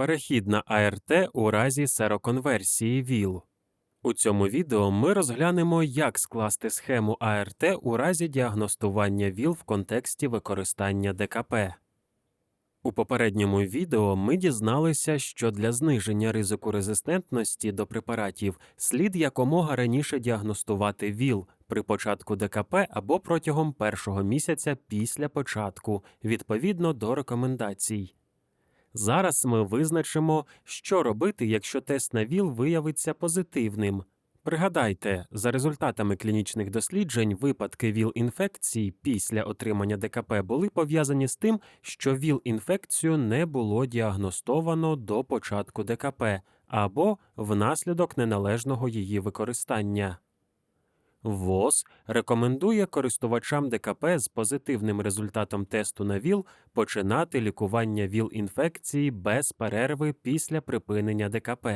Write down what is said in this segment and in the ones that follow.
Перехід на АРТ у разі сероконверсії ВІЛ. У цьому відео ми розглянемо, як скласти схему АРТ у разі діагностування ВІЛ в контексті використання ДКП. У попередньому відео ми дізналися, що для зниження ризику резистентності до препаратів слід якомога раніше діагностувати ВІЛ при початку ДКП або протягом першого місяця після початку, відповідно до рекомендацій. Зараз ми визначимо, що робити, якщо тест на ВІЛ виявиться позитивним. Пригадайте, за результатами клінічних досліджень, випадки ВІЛ-інфекцій після отримання ДКП були пов'язані з тим, що ВІЛ-інфекцію не було діагностовано до початку ДКП або внаслідок неналежного її використання. ВОЗ рекомендує користувачам ДКП з позитивним результатом тесту на ВІЛ починати лікування ВІЛ-інфекції без перерви після припинення ДКП.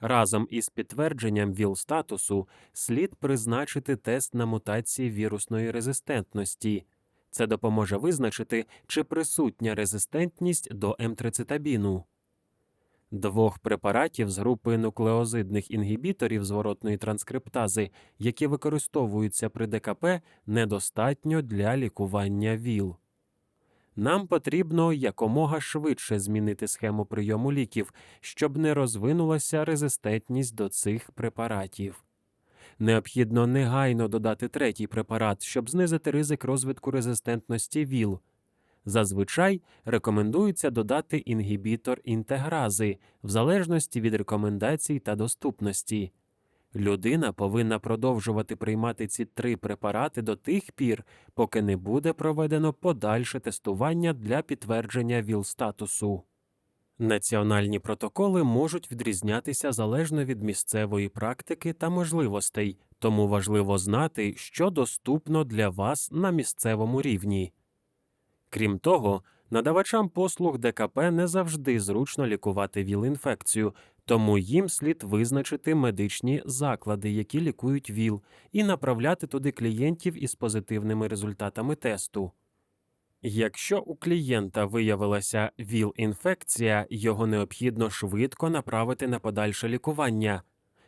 Разом із підтвердженням ВІЛ-статусу слід призначити тест на мутації вірусної резистентності. Це допоможе визначити, чи присутня резистентність до емтрицитабіну. Двох препаратів з групи нуклеозидних інгібіторів зворотної транскриптази, які використовуються при ДКП, недостатньо для лікування ВІЛ. Нам потрібно якомога швидше змінити схему прийому ліків, щоб не розвинулася резистентність до цих препаратів. Необхідно негайно додати третій препарат, щоб знизити ризик розвитку резистентності ВІЛ. Зазвичай рекомендується додати інгібітор інтегрази в залежності від рекомендацій та доступності. Людина повинна продовжувати приймати ці три препарати до тих пір, поки не буде проведено подальше тестування для підтвердження ВІЛ-статусу. Національні протоколи можуть відрізнятися залежно від місцевої практики та можливостей, тому важливо знати, що доступно для вас на місцевому рівні. Крім того, надавачам послуг ДКП не завжди зручно лікувати ВІЛ-інфекцію, тому їм слід визначити медичні заклади, які лікують ВІЛ, і направляти туди клієнтів із позитивними результатами тесту. Якщо у клієнта виявилася ВІЛ-інфекція, його необхідно швидко направити на подальше лікування.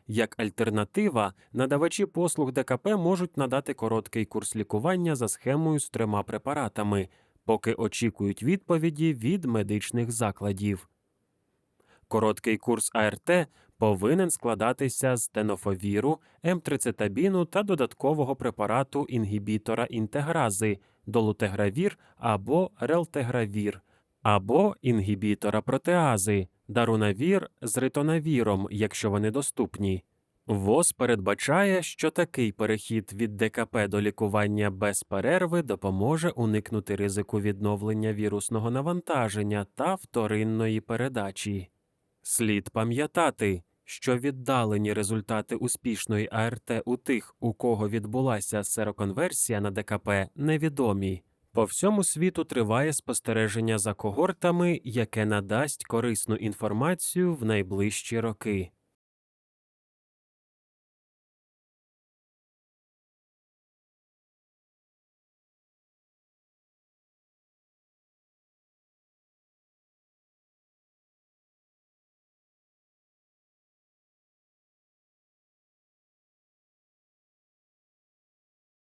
Як альтернатива, надавачі послуг ДКП можуть надати короткий курс лікування за схемою з трьома препаратами, поки очікують відповіді від медичних закладів. Короткий курс АРТ повинен складатися з тенофовіру, емтрицетабіну та додаткового препарату інгібітора інтегрази, долутегравір або релтегравір, або інгібітора протеази, дарунавір з ритонавіром, якщо вони доступні. ВОЗ передбачає, що такий перехід від ДКП до лікування без перерви допоможе уникнути ризику відновлення вірусного навантаження та вторинної передачі. Слід пам'ятати, що віддалені результати успішної АРТ у тих, у кого відбулася сероконверсія на ДКП, невідомі. По всьому світу триває спостереження за когортами, яке надасть корисну інформацію в найближчі роки.